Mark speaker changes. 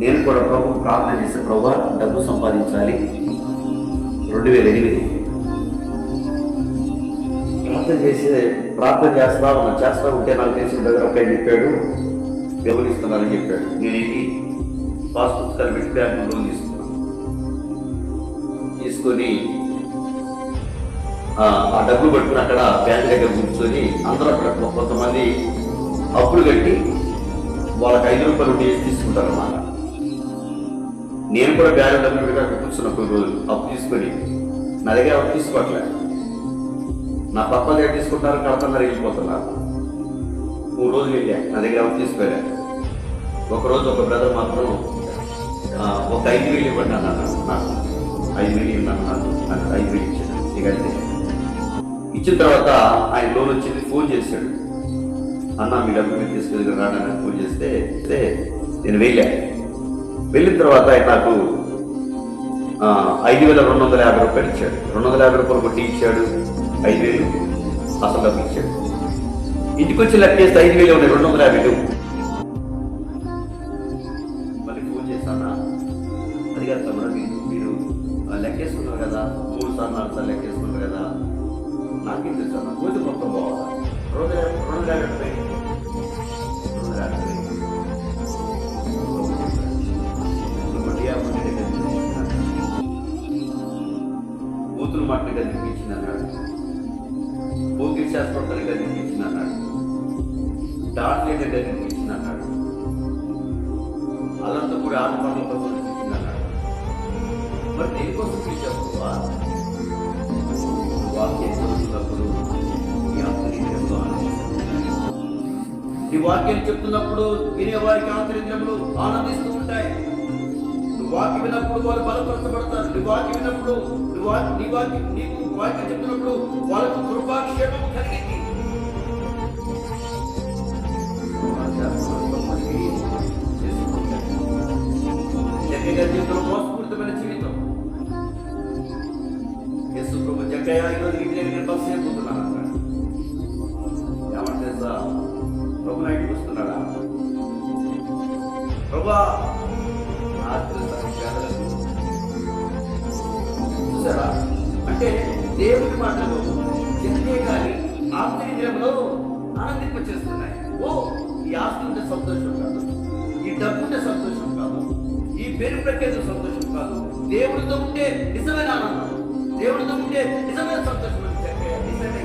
Speaker 1: నేను కూడా ప్రభు ప్రార్థన చేసే ప్రభు డబ్బు సంపాదించాలి. రెండు వేల ఎనిమిది. ప్రార్థన చేసే ప్రార్థన చేస్తా ఉన్నా చేస్తా ఉంటే నాకు తెలిసిన దగ్గర ఒక చెప్పాడు గమనిస్తున్నానని చెప్పాడు. నేను ఏంటి? పాస్ పుస్తకాలు పెట్టి బ్యాంకు లోన్ తీసుకున్నాను. తీసుకొని ఆ డబ్బులు పట్టుకుని అక్కడ బ్యాంక్ దగ్గర కూర్చొని అందరూ అక్కడ కొంతమంది అప్పులు కట్టి వాళ్ళకి ఐదు రూపాయలు వేసి తీసుకుంటారు అన్నమాట నేను కూడా బ్యాంక్ డబ్బులు పెట్టి అక్కడ కొన్ని రోజులు అప్పు తీసుకొని నా దగ్గర అప్పు తీసుకోవట్లే. నా పప్ప దగ్గర తీసుకుంటారు కడతన్నారు వెళ్ళిపోతున్నారు. మూడు రోజులు వెళ్ళా నా దగ్గర అప్పు తీసుకోలే ఒకరోజు ఒక బ్రదర్ మాత్రం ఒక ఐదు వేలు ఇవ్వండి అన్నాను నాకు. ఐదు వేలు ఇవ్వండి నాకు. నాకు ఐదు వేలు ఇచ్చాను ఇక ఇచ్చిన తర్వాత ఆయన లోన్ వచ్చింది ఫోన్ చేశాడు. అన్న మీ డబ్బు మీరు తీసుకెళ్ళి రాడని ఫోన్ చేస్తే నేను వెళ్ళాను వెళ్ళిన తర్వాత ఆయన నాకు ఐదు వేల రెండు వందల యాభై రూపాయలు ఇచ్చాడు. రెండు వందల యాభై రూపాయలు కొట్టి ఇచ్చాడు. ఐదు వేలు అసలు డబ్బు ఇచ్చాడు. ఇంటికి వచ్చి లెక్కేస్తే ఐదు వేలు ఉన్నాయి రెండు వందల యాభై లేవు మళ్ళీ ఫోన్ చేశానా? అది కాదు మీరు మీరు లెక్కేసుకున్నారు కదా. మూడు సార్లు నాలుగు సార్లు లెక్కేసుకున్నారు కదా. నాకేం తెలుసు అన్న? పోతే మొత్తం బాగుంది రెండు రెండు వందల యాభై రెండు బూతులు మాటలు కనిపించింది అన్నాడు పోకిరి శాస్త్రం కనిపించింది అన్నాడు డాక్టర్ కనిపించింది అన్నాడు అలంతా కూడా ఆత్మహత్య కోసం కనిపించింది అన్నాడు మరి దేనికోసం పిలిచావువా వాక్యం చదువుతున్నప్పుడు ఈ వాక్యం చెప్తున్నప్పుడు వినేవారికి ఆంతర్యంలో ఆనందిస్తూ ఉంటాయి. వాక్యం విన్నప్పుడు వాళ్ళు బలపరచబడతారు. నీ వాక్యం విన్నప్పుడు నువ్వు వా- నీ వాక్యం నీకు వాక్యం చెప్తున్నప్పుడు వాళ్ళకు కృపాక్షేమం కలిగింది. జీవితం మోసపూరితమైన జీవితం. యేసు ప్రభు జగ్గయ్య ఈరోజు చూసారా అంటే దేవుడి మాటలు చెప్తే కానీ ఆత్మీయంలో ఆనందింపచేస్తున్నాయి ఓ ఈ ఆస్తి ఉంటే సంతోషం కాదు. ఈ డబ్బు ఉంటే సంతోషం కాదు. ఈ పేరు ప్రఖ్యాత సంతోషం కాదు. దేవుడితో ఉంటే నిజమైన ఆనందం. దేవుడితో ఉంటే నిజమైన సంతోషం అంటే నిజమే.